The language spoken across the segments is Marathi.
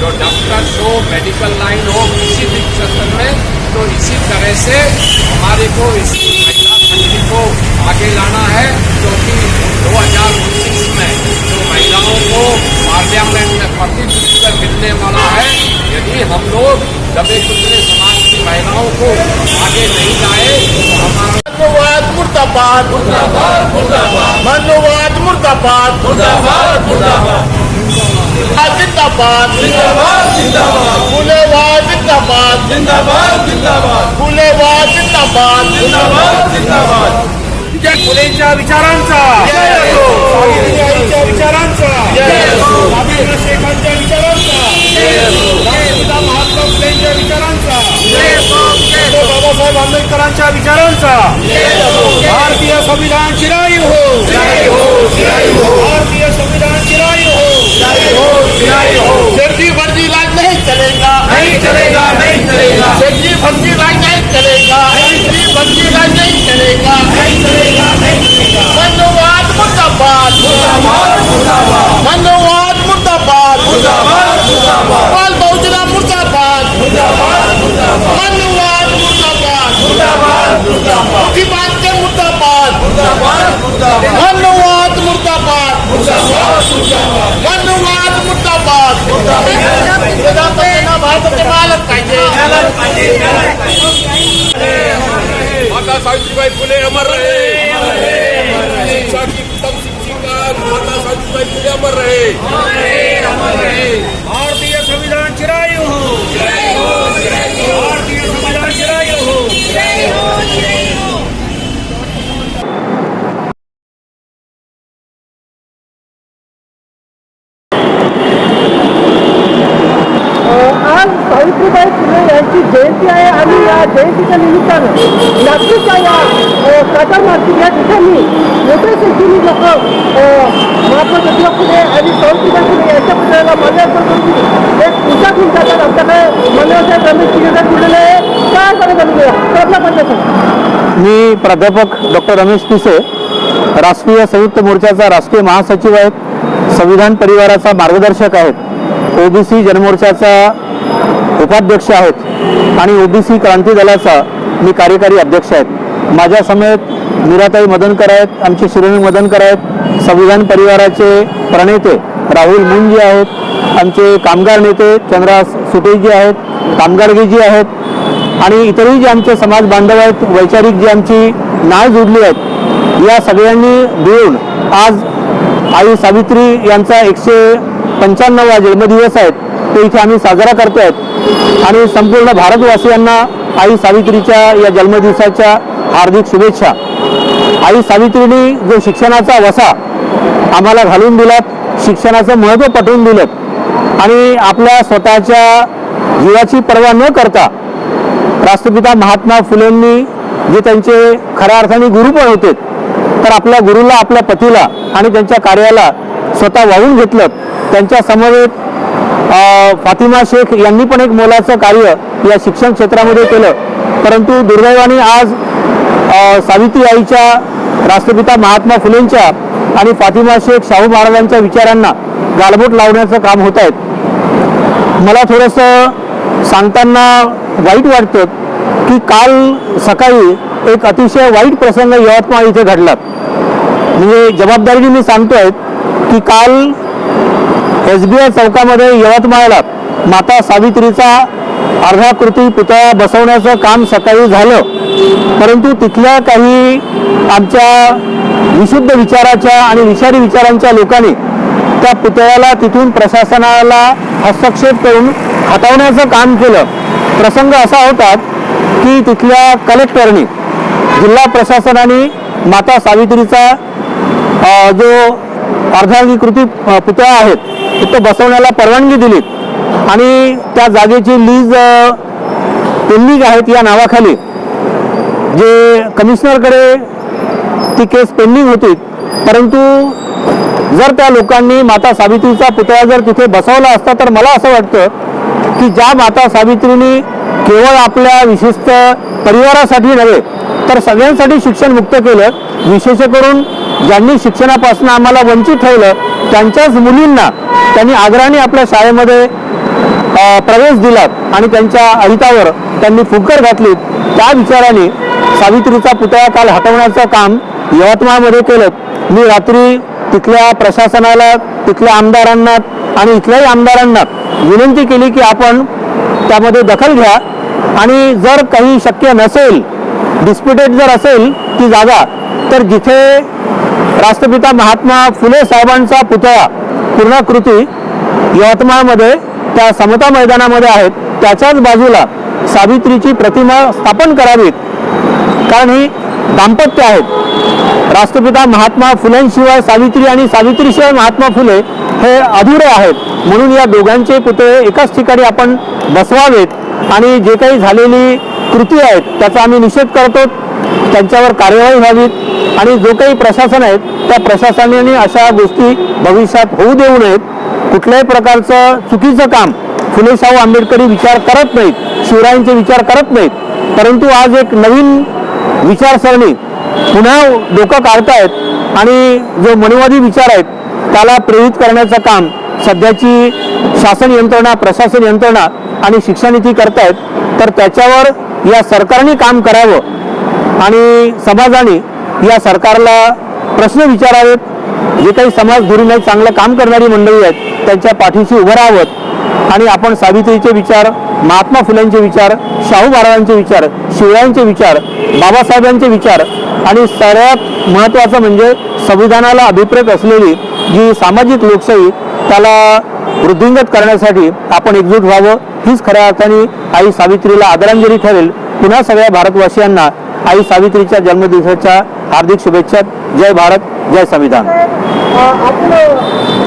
जो डॉक्टर्स हो मेडिकल लाइन हो किसी भी क्षेत्र में तो इसी तरह से हमारे को इस महिला शक्ति को आगे लाना है क्योंकि दो हज़ार उन्नीस में जो महिलाओं को पार्लियामेंट में प्रतिनिधित्व मिलने वाला है यदि हम लोग दबे कुचले समाज की महिलाओं को आगे नहीं लाए तो हमारा मुर्दाबाद। मुर्दाबाद मुर्दाबाद। मनुवाद मुर्दाबाद। मुर्दाबाद मुर्दाबाद। जिंदाबाद. जिंदाबाद जिंदाबाद. फुलेवाद जिंदाबाद. जिंदाबाद जिंदाबाद. फुलेवाद जिंदाबाद. जिंदाबाद जिंदाबाद. फुलेंच्या विचारांचा. विचारांचा. शेखांच्या विचारांचा. राष्ट्रपिता महात्मा फुलेंच्या विचारांचा. बाबासाहेब आंबेडकरांच्या विचारांचा. भारतीय संविधान चिरायू हो. भारतीय संविधान माता सावित्रीबाई फुले अमर रहे शिक्षा की उत्तम शिक्षिका माता सावित्रीबाई फुले अमर रहे. भारतीय संविधान चिरायू हो. कातर मार्केट या ठिकाणी. मोठ्या संख्येने लोक महात्मा ज्योतिबा फुले आणि सावित्रीबाई फुले यांच्या पुतळ्याला माल्यार्पण करून एक पूजा घेऊन जातात आमच्याकडे मान्यवर रमेश शिरेदार फुलेले आहे काय करत आम्ही आहे आपला मी प्राध्यापक डॉक्टर रमेश पिसे राष्ट्रीय संयुक्त मोर्चाचा राष्ट्रीय महासचिव आहेत संविधान परिवाराचा मार्गदर्शक आहेत ओबीसी जनमोर्चाचा उपाध्यक्ष आहेत आणि ओबीसी क्रांती दलाचा मी कार्यकारी अध्यक्ष आहेत. माझ्या समेत मीराताई मदनकर आहेत आमचे शिरोमणी मदनकर आहेत संविधान परिवाराचे प्रणेते राहुल मुंजी आहेत आमचे कामगार नेते चंद्रास सुटेजी आहेत कामगारगीजी आहेत आणि इतरही जे आमचे समाज बांधव आहेत वैचारिक जी आमची नाळ जोडली आहेत या सगळ्यांनी मिळून आज आई सावित्री यांचा एकशे पंच्याण्णवा जन्मदिवस आहे तो इथे आम्ही साजरा करतो आहेत आणि संपूर्ण भारतवासियांना आई सावित्रीच्या या जन्मदिवसाच्या हार्दिक शुभेच्छा. आई सावित्रीने जो शिक्षणाचा वसा आम्हाला घालून दिलात शिक्षणाचं महत्त्व पटवून दिलं आणि आपल्या स्वतःच्या जीवाची पर्वा न करता राष्ट्रपिता महात्मा फुलेंनी जे त्यांचे खऱ्या अर्थाने गुरु पण होते तर आपल्या गुरुला आपल्या पतीला आणि त्यांच्या कार्याला स्वतः वाहून घेतलं. त्यांच्या समवेत फातिमा शेख यांनी पण एक मोलाचं कार्य या शिक्षण क्षेत्रामध्ये केलं. परंतु दुर्दैवाने आज सावित्री आईच्या राष्ट्रपिता महात्मा फुलेंच्या आणि फातिमा शेख शाहू महाराजांच्या विचारांना गालबोट लावण्याचं काम होत आहेत मला थोडंसं सांगताना वाईट वाटतं की काल सकाळी एक अतिशय वाईट प्रसंग यवतमाळ इथे घडला. म्हणजे जबाबदारीने मी सांगतोय की काल एस बी आय चौकामध्ये यवतमाळला माता सावित्रीचा अर्धाकृती पुतळा बसवण्याचं काम सकाळी झालं. परंतु तिथल्या काही आमच्या विशुद्ध विचाराच्या आणि विषारी विचारांच्या लोकांनी त्या पुतळ्याला तिथून प्रशासनाला हस्तक्षेप करून हटवण्याचं काम केलं. प्रसंग असा होता की तिथल्या कलेक्टरनी जिल्हा प्रशासनाने माता सावित्रीचा जो अर्धांगीकृती कृती पुतळा आहेत तो बसवण्याला परवानगी दिली. आणि त्या जागेची लीज पेंडिंग आहेत या नावाखाली. जे कमिशनरकडे ती केस पेंडिंग होती परंतु जर त्या लोकांनी माता सावित्रीचा पुतळा जर तिथे बसवला असता तर मला असं वाटतं की ज्या माता सावित्रीने केवळ आपल्या विशिष्ट परिवारासाठी नव्हे तर सगळ्यांसाठी शिक्षण मुक्त केलं. विशेष करून ज्यांनी शिक्षणापासून आम्हाला वंचित ठेवलं त्यांच्याच मुलींना त्यांनी आग्रहाने आपल्या शाळेमध्ये प्रवेश दिलात आणि त्यांच्या अहितावर त्यांनी फुंकर घातली त्या विचाराने सावित्रीचा पुतळा काल हटवण्याचं काम यवतमाळमध्ये केलं. मी रात्री तिथल्या प्रशासनाला तिथल्या आमदारांना आणि इथल्याही आमदारांना विनंती केली की आपण त्यामध्ये दखल घ्या आणि जर काही शक्य नसेल डिस्प्युटेड जर असेल ती जागा तर जिथे राष्ट्रपिता महात्मा फुले साहेबांचा पुतळा पूर्णाकृती यवतमाळमध्ये त्या समता मैदानामध्ये आहेत. त्याच्याच बाजूला सावित्रीची प्रतिमा स्थापन करावीत. कारण ही दाम्पत्य आहेत. राष्ट्रपिता महात्मा फुलेंशिवाय सावित्री आणि सावित्रीशिवाय महात्मा फुले हे अधुरे आहेत. म्हणून या दोघांचे पुतळे एकाच ठिकाणी आपण बसवावेत आणि जे काही झालेली कृती आहेत त्याचा आम्ही निषेध करतो. त्यांच्यावर कार्यवाही व्हावीत आणि जो काही प्रशासन आहेत त्या प्रशासनाने अशा गोष्टी भविष्यात होऊ देऊ नयेत. कुठल्याही प्रकारचं चुकीचं काम फुले शाहू आंबेडकरी विचार करत नाहीत शिवरायांचे विचार करत नाहीत परंतु आज एक नवीन विचारसरणी पुन्हा डोकं काढतायत आणि जो मनुवादी विचार आहेत त्याला प्रेरित करण्याचं काम सध्याची शासन यंत्रणा प्रशासन यंत्रणा आणि शिक्षानीती करतायत तर त्याच्यावर या सरकारने काम करावं आणि समाजाने या सरकारला प्रश्न विचारावेत जे काही समाज धुरी नाही चांगलं काम करणारी मंडळी आहेत त्यांच्या पाठीशी उभं राहावं. आणि आपण सावित्रीचे विचार महात्मा फुलेंचे विचार शाहू महाराजांचे विचार शिवरायांचे विचार बाबासाहेबांचे विचार आणि सर्वात महत्त्वाचं म्हणजे संविधानाला अभिप्रेत असलेली जी सामाजिक लोकशाही त्याला वृद्धिंगत करण्यासाठी आपण एकजूट व्हावं. हीच खऱ्या अर्थाने आई सावित्रीला आदरांजली ठरेल. पुन्हा सगळ्या भारतवासियांना आई सावित्रीच्या जन्मदिवसाच्या हार्दिक शुभेच्छा. जय भारत जय संविधान. आपण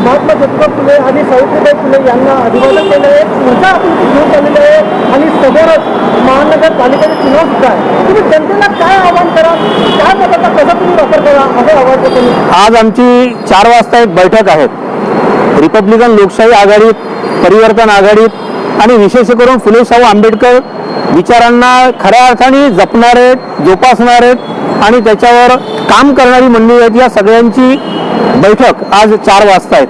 महात्मा ज्योतिबा फुले आणि सावित्रीबाई फुले यांना अभिवादन केलं आहे. ऊर्जा आपण घेऊन आलेली आहे. आणि समोरच महानगरपालिकेचे चुनाव सुद्धा आहे. तुम्ही जनतेला काय आवाहन करा? काय मताचा कसा तुम्ही वापर करा? असं आवाहन करतो आज आमची चार वाजता एक बैठक आहे. रिपब्लिकन लोकशाही आघाडीत परिवर्तन आघाडीत आणि विशेष करून फुले शाहू आंबेडकर विचारांना खऱ्या अर्थाने जपणारे जोपासणारे आणि त्याच्यावर काम करणारी मंडळी आहेत या सगळ्यांची बैठक आज चार वाजता आहेत.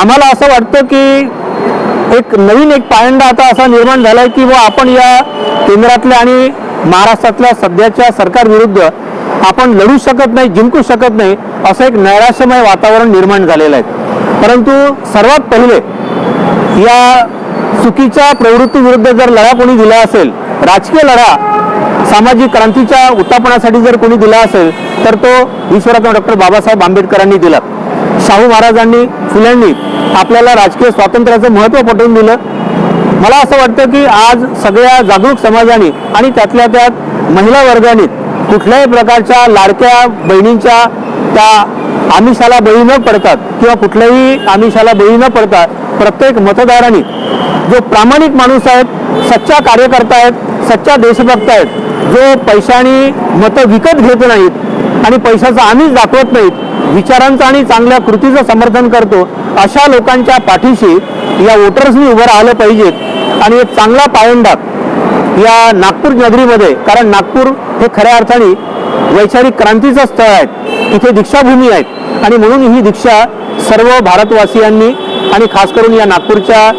आम्हाला असं वाटतं की एक नवीन एक पायंडा आता असा निर्माण झालाय की व आपण या केंद्रातल्या आणि महाराष्ट्रातल्या सध्याच्या सरकारविरुद्ध आपण लढू शकत नाही जिंकू शकत नाही असं एक नैराश्यमय वातावरण निर्माण झालेलं आहे. परंतु सर्वात पहिले या चुकीच्या प्रवृत्तीविरुद्ध जर लढा कोणी दिला असेल राजकीय लढा सामाजिक क्रांतीच्या उत्थापनासाठी जर कोणी दिला असेल तर तो विश्वरत्न डॉक्टर बाबासाहेब आंबेडकरांनी दिला. शाहू महाराजांनी फुल्यांनी आपल्याला राजकीय स्वातंत्र्याचं महत्त्व पटवून दिलं. मला असं वाटतं की आज सगळ्या जागरूक समाजाने आणि त्यातल्या त्यात महिला वर्गाने कुठल्याही प्रकारच्या लाडक्या बहिणींच्या त्या आमिषाला बळी न पडतात किंवा कुठल्याही आमिषाला बळी न पडता प्रत्येक मतदारांनी जो प्रामाणिक माणूस आहेत सच्चा कार्यकर्ता आहेत सच्चा देशभक्त आहेत जो पैशाने मतं विकत घेत नाहीत आणि पैशाचा आम्हीच दाखवत नाहीत विचारांचं आणि चांगल्या कृतीचं समर्थन करतो अशा लोकांच्या पाठीशी या वोटर्सनी उभं राहिलं पाहिजेत. आणि एक चांगला पायंडा या नागपूर नगरीमध्ये कारण नागपूर हे खऱ्या अर्थाने वैचारिक क्रांतीचं स्थळ आहे. इथे दीक्षाभूमी आहेत आणि म्हणून ही दीक्षा सर्व भारतवासियांनी आणि खास करून या नागपूरच्या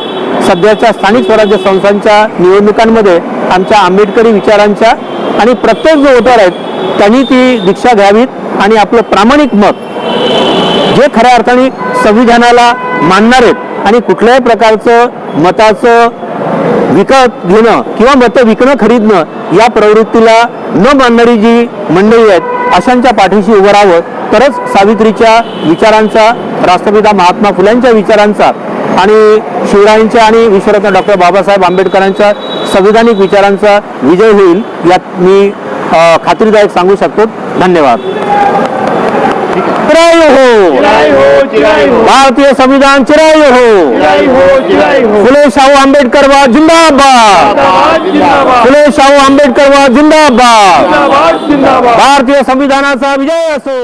सध्याच्या स्थानिक स्वराज्य संस्थांच्या निवडणुकांमध्ये आमच्या आंबेडकरी विचारांच्या आणि प्रत्येक जो वोटर आहेत त्यांनी ती दीक्षा घ्यावीत आणि आपलं प्रामाणिक मत जे खऱ्या अर्थाने संविधानाला मानणार आहेत आणि कुठल्याही प्रकारचं मताचं विकत घेणं किंवा मतं विकणं खरीदणं या प्रवृत्तीला न मानणारी जी मंडळी आहेत अशांच्या पाठीशी उभं राहावं. तरच सावित्रीच्या विचारांचा राष्ट्रपिता महात्मा फुल्यांच्या विचारांचा आणि शिवरायांच्या आणि विश्वरत्न डॉक्टर बाबासाहेब आंबेडकरांच्या संविधानिक विचारांचा विजय होईल यात मी खात्रीदायक सांगू शकतो. धन्यवाद. चिरायू हो. हो हो. भारतीय संविधान चिरायू हो. हो फुले शाहू आंबेडकर वा जिंदाबाद फुले शाहू आंबेडकर वा जिंदाबाद. भारतीय संविधानाचा विजय असो.